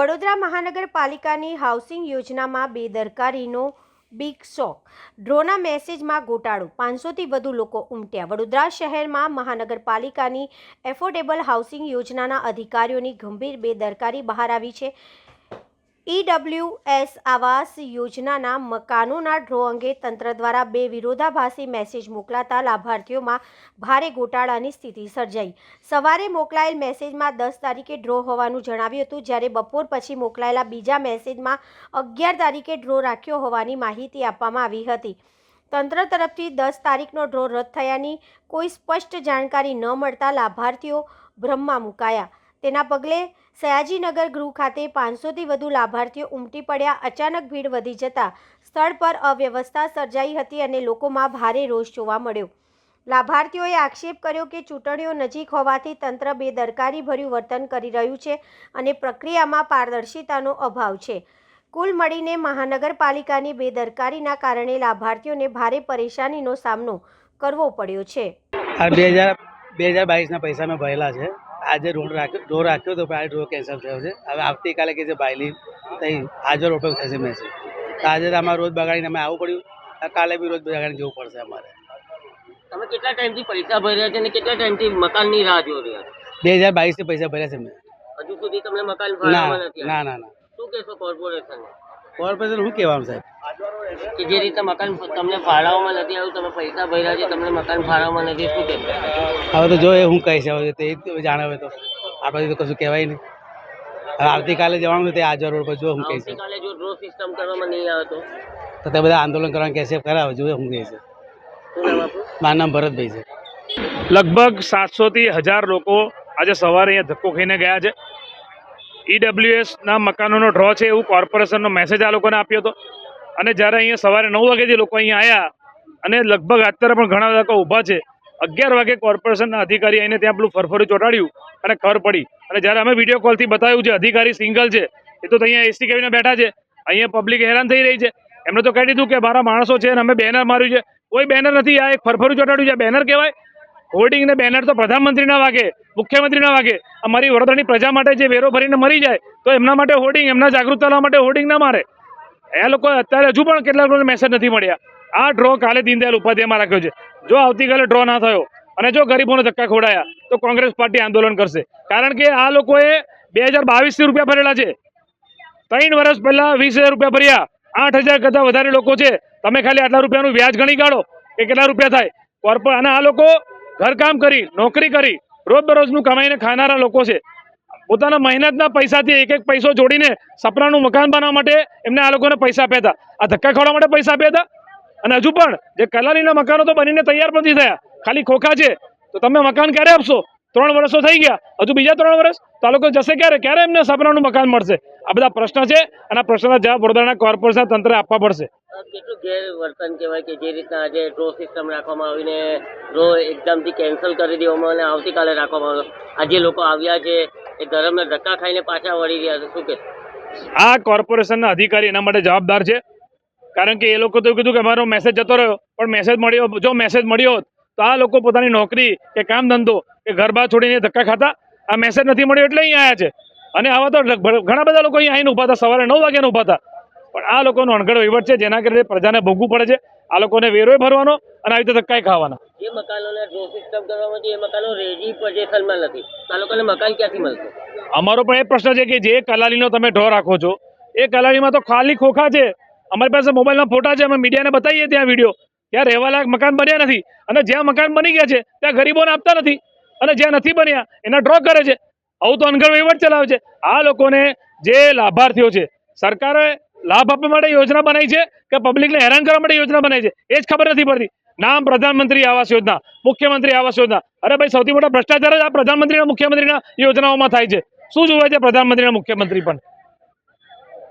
વડોદરા મહાનગરપાલિકાની હાઉસિંગ યોજનામાં બેદરકારીનો બિગ શોક ડ્રોના મેસેજમાં ગોટાળો. પાંચસોથી વધુ લોકો ઉમટ્યા. વડોદરા શહેરમાં મહાનગરપાલિકાની એફોર્ડેબલ હાઉસિંગ યોજનાના અધિકારીઓની ગંભીર બેદરકારી બહાર આવી છે. ઈડબ્લ્યુએસ આવાસ યોજનાના મકાનોના ડ્રો અંગે તંત્ર દ્વારા બે વિરોધાભાસી મેસેજ મોકલાતા લાભાર્થીઓમાં ભારે ગોટાળાની સ્થિતિ સર્જાઈ. સવારે મોકલાયેલ મેસેજમાં દસ તારીખે ડ્રો હોવાનું જણાવ્યું હતું, જ્યારે બપોર પછી મોકલાયેલા બીજા મેસેજમાં અગિયાર તારીખે ડ્રો રાખ્યો હોવાની માહિતી આપવામાં આવી હતી. તંત્ર તરફથી દસ તારીખનો ડ્રો રદ થયાની કોઈ સ્પષ્ટ જાણકારી ન મળતા લાભાર્થીઓ ભ્રમમાં મુકાયા. તેના પગલે સયાજીનગર ગૃહ ખાતે પાંચસોથી વધુ લાભાર્થીઓ ઉમટી પડ્યા. અચાનક ભીડ વધી જતા સ્થળ પર અવ્યવસ્થા સર્જાઈ હતી અને લોકોમાં ભારે રોષ જોવા મળ્યો. લાભાર્થીઓએ આક્ષેપ કર્યો કે ચૂંટણીઓ નજીક હોવાથી તંત્ર બેદરકારી ભર્યું વર્તન કરી રહ્યું છે અને પ્રક્રિયામાં પારદર્શિતાનો અભાવ છે. કુલ મળીને મહાનગરપાલિકાની બેદરકારીના કારણે લાભાર્થીઓને ભારે પરેશાનીનો સામનો કરવો પડ્યો છે. બે હજાર બાવીસના પૈસા મેં ભરેલા છે. આજે રોડ રાખ્યો ડ્રો રાખ્યો તો પણ આજે કેન્સલ થયો છે. હવે આવતીકાલે કે છે ભાઈલી ત્યાં હાજર ઉપયોગ થશે મેસેજ તો આજે તો અમારે રોજ બગાડીને અમે આવવું પડ્યું. કાલે બી રોજ બગાડીને જવું પડશે અમારે. તમે કેટલા ટાઈમથી પૈસા ભર્યા છે અને કેટલા ટાઈમથી મકાનની રાહ જોઈ રહ્યા છો? બે હજાર બાવીસથી પૈસા ભર્યા છે મેં હજુ સુધી તમને મકાન ના ના ના ના. શું કહેશો કોર્પોરેશન કોર્પોરેશન શું કહેવાનું સાહેબ? કે જે રીતે મકાન તમને ફાળવવામાં નથી આવ્યું તમે પૈસા ભર્યા છે તમને મકાન ભાડામાં નથી શું કહેશો? હવે તો જો એ હું કહીશ હવે તે જાણાવે તો. આપણાથી તો કશું કહેવાય નહીં. હવે આવતીકાલે જવાનું છે તે હાજર રોડ પર જો હું કહીશ. આવતીકાલે જો ડ્રો સિસ્ટમ કરવામાં નહીં આવે તો? તો તે બધા આંદોલન કરવાનું કહેશે કરાવે જો હું કહીશ. શું મારું નામ ભરતભાઈ છે. લગભગ સાતસોથી હજાર લોકો આજે સવારે અહીંયા ધક્કો ખાઈને ગયા છે. ઈડબ્લ્યુએસના મકાનોનો ડ્રો છે એવું કોર્પોરેશનનો મેસેજ આ લોકોને આપ્યો હતો. અને જ્યારે અહીંયા સવારે નવ વાગ્યાથી લોકો અહીંયા આવ્યા અને લગભગ અત્યારે પણ ઘણા લોકો ઊભા છે, અગિયાર વાગે કોર્પોરેશનના અધિકારી આવીને ત્યાં પેલું ફરફરું ચોંટાડ્યું અને ખબર પડી. અને જ્યારે અમે વીડિયો કોલથી બતાવ્યું છે અધિકારી સિંગલ છે, એ તો અહીંયા એસી કેવીને બેઠા છે, અહીંયા પબ્લિક હેરાન થઈ રહી છે. એમણે તો કહી દીધું કે મારા માણસો છે અને અમે બેનર માર્યું છે. કોઈ બેનર નથી, આ એક ફરફરું ચોંટાડ્યું છે. બેનર કહેવાય હોર્ડિંગ ને બેનર તો પ્રધાનમંત્રીના વાગે મુખ્યમંત્રીના વાગે. અમારી વડોદરાની પ્રજા માટે જે વેરો ભરીને મરી જાય, તો એમના માટે હોર્ડિંગ એમના જાગૃત કરવા માટે હોર્ડિંગ ના મારે. એ લોકો અત્યારે હજુ પણ કેટલા લોકોને મેસેજ નથી મળ્યા. આ ડ્રો કાલે દીનદયાલ ઉપાધ્યાયમાં રાખ્યો છે. જો આવતીકાલે ડ્રો ના થયો અને જો ગરીબોને ધક્કા ખોડાયા તો કોંગ્રેસ પાર્ટી આંદોલન કરશે. કારણ કે આ લોકોએ બે હજાર રૂપિયા ભરેલા છે. ત્રણ વર્ષ પહેલા વીસ હજાર રૂપિયા ભર્યા. આઠ હજાર કરતાં વધારે લોકો છે. તમે ખાલી આટલા રૂપિયાનું વ્યાજ ગણી કાઢો કે કેટલા રૂપિયા થાય. કોર્પોરેટ અને આ લોકો ઘરકામ કરી, નોકરી કરી, રોજબરોજનું કમાઈને ખાનારા લોકો છે. પોતાના મહેનતના પૈસાથી એક એક પૈસો જોડીને સપનાનું મકાન બનાવવા માટે એમને આ લોકોને પૈસા આપ્યા આ ધક્કા ખાવા માટે પૈસા આપ્યા અને હજુ પણ જે કલાલીના મકાનો તો બનીને તૈયાર નથી થયા. ખાલી ખોખા છે. તો તમે મકાન ક્યારે આપશો? ત્રણ વર્ષો થઈ ગયા. હજુ બીજા ત્રણ વર્ષ? તો આ લોકો જશે ક્યારે? ક્યારે એમને સપનાનું મકાન મળશે? આ બધા પ્રશ્ન છે. અને આ પ્રશ્નના જવાબ વડોદરાના કોર્પોરેશન તંત્રે આપવા પડશે. કેટલું ગેરવર્તન કહેવાય કે જે રીતના આજે ડ્રો સિસ્ટમ રાખવામાં આવીને ડ્રો એકદમથી કેન્સલ કરી દેવામાં અને આવતીકાલે રાખવામાં આવ્યો. આજે લોકો આવ્યા છે. એ ગરમના ધક્કા ખાઈને પાછા વળી રહ્યા શું કે? આ કોર્પોરેશનના અધિકારી એના માટે જવાબદાર છે. કારણ કે એ લોકો તો કીધું કે અમારો મેસેજ જતો રહ્યો. પણ મેસેજ મળ્યો, જો મેસેજ મળ્યો હોત, તો આ લોકો પોતાની નોકરી કે કામ ધંધો કે ઘર બહાર છોડીને ધક્કા ખાતા. આ મેસેજ નથી મળ્યો એટલે અહીંયા આવ્યા છે. અને આવા તો ઘણા બધા લોકો અહીં આવીને ઊભા હતા, સવારે નવ વાગ્યાને ઊભા હતા. પણ આ લોકોનો અણઘડ વહીવટ છે, જેના કારણે પ્રજાને ભોગવું પડે છે. આ લોકોને વેરોય ભરવાનો અને આવી રીતે ધક્કાય ખાવાના. જે મકાનોને ડ્રો સિસ્ટમ કરવામાં છે એ મકાનો રેડી પોઝિશનમાં નથી. આ લોકોને મકાન ક્યાંથી મળશે? અમારો પણ એ પ્રશ્ન છે કે જે કલાલીનો તમે ઢો રાખો છો એ કલાલીમાં તો ખાલી ખોખા છે. અમારી પાસે મોબાઈલમાં ફોટા છે અમે મીડિયાને બતાવીએ ત્યાં વીડિયો. ત્યાં રહેવા લાયક મકાન બન્યા નથી. અને જ્યાં મકાન બની ગયા છે ત્યાં ગરીબોને આપતા નથી. અને જ્યાં નથી બન્યા એના ડ્રો કરે છે. આવું તો અનગર વહીવટ ચલાવે છે. આ લોકોને જે લાભાર્થીઓ છે સરકારે લાભ આપવા માટે યોજના બનાવી છે કે પબ્લિકને હેરાન કરવા માટે યોજના બનાવી છે? એ જ ખબર નથી પડતી. નામ પ્રધાનમંત્રી આવાસ યોજના, મુખ્યમંત્રી આવાસ યોજના. અરે ભાઈ, સૌથી મોટા ભ્રષ્ટાચાર જ આ પ્રધાનમંત્રીના, મુખ્યમંત્રીના યોજનાઓમાં થાય છે. શું જોવે છે પ્રધાનમંત્રીના, મુખ્યમંત્રી પણ?